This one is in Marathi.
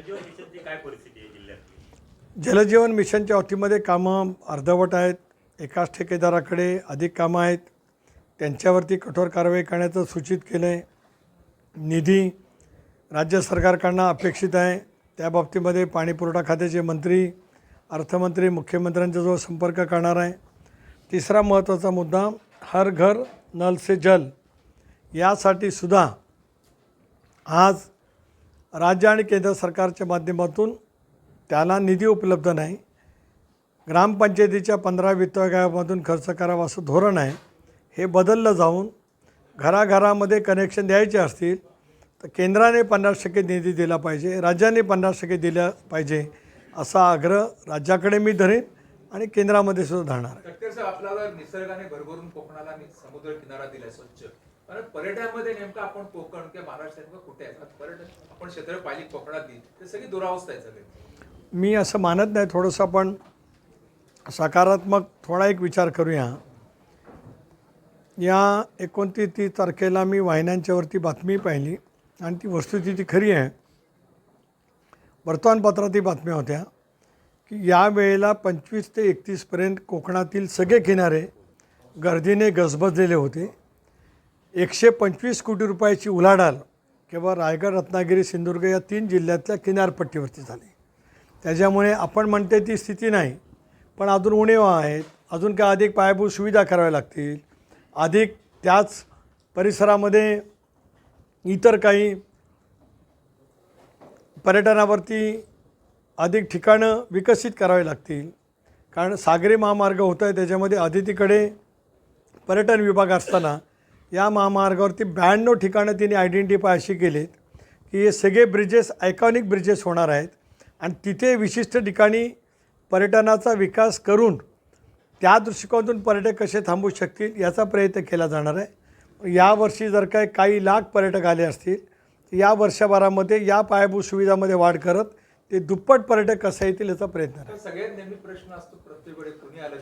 जलजीवन मिशनची काय परिस्थिती आहे जलजीवन मिशनच्या वतीमध्ये कामं अर्धवट आहेत. एकाच ठेकेदाराकडे अधिक कामं आहेत. त्यांच्यावरती कठोर कारवाई करण्याचं सूचित केलं आहे निधी राज्य सरकारकडनं अपेक्षित आहे. त्या बाबतीमध्ये पाणीपुरवठा खात्याचे मंत्री अर्थमंत्री मुख्यमंत्र्यांच्याजवळ संपर्क करणार आहे. तिसरा महत्त्वाचा मुद्दा हर घर नल से जल. यासाठी सुद्धा आज राज्य आणि केंद्र सरकारच्या माध्यमातून त्याला निधी उपलब्ध नाही. ग्रामपंचायतीच्या पंधरा वित्त आयोगामधून खर्च करावा असं धोरण आहे. हे बदललं जाऊन घराघरामध्ये कनेक्शन द्यायचे असतील तर केंद्राने पन्नास टक्के निधी दिला पाहिजे राज्याने पन्नास टक्के दिला पाहिजे असा आग्रह राज्याकडे मी धरेन. आणि केंद्रामध्ये सुद्धा धरणार आहे. तटकरे साहेब आपल्याला निसर्गाने भरभरून कोकणाला नि- समुद्र किनारा दिलाय स्वच्छ. पण पर्यटनामध्ये नेमकं आपण कोकण किंवा महाराष्ट्र नेमकं कुठे आहे? आता पर्यटन आपण क्षेत्र पाहिली कोकणातली ते सगळी दुरावस्था आहे सगळे. मी असं मानत नाही थोडंसं आपण सकारात्मक थोडा एक विचार करूया. या एकोणतीस तीस तारखेला मी वाहिन्यांच्यावरती बातमी पाहिली आणि ती वस्तुस्थिती खरी आहे. वर्तमानपत्रातही बातम्या होत्या. की या वेळेला पंचवीस ते एकतीसपर्यंत कोकणातील सगळे किनारे गर्दीने गजबजलेले होते. एकशे पंचवीस कोटी रुपयाची उलाढाल केवळ रायगड रत्नागिरी सिंधुदुर्ग या तीन जिल्ह्यातल्या किनारपट्टीवरती झाली. त्याच्यामुळे आपण म्हणते ती स्थिती नाही पण अजून उणेवा आहेत. अजून काय अधिक पायाभूत सुविधा कराव्या लागतील? अधिक त्याच परिसरामध्ये इतर काही पर्यटनावरती अधिक ठिकाणं विकसित करावी लागतील. कारण सागरी महामार्ग होत आहे त्याच्यामध्ये अदितीकडे पर्यटन विभाग असताना या महामार्गावरती ब्याण्णव ठिकाणं तिने आयडेंटिफाय अशी केलीत की हे सगळे ब्रिजेस आयकॉनिक ब्रिजेस होणार आहेत. आणि तिथे विशिष्ट ठिकाणी पर्यटनाचा विकास करून त्या दृष्टिकोनातून पर्यटक कसे थांबू शकतील याचा प्रयत्न केला जाणार आहे. यावर्षी जर काय काही लाख पर्यटक आले असतील या वर्षभरामध्ये या पायाभूत सुविधामध्ये वाढ करत ते दुप्पट पर्यटक कसा येतील याचा प्रयत्न सगळ्यात नेहमी प्रश्न असतो प्रत्येक वेळेस कुणी आलं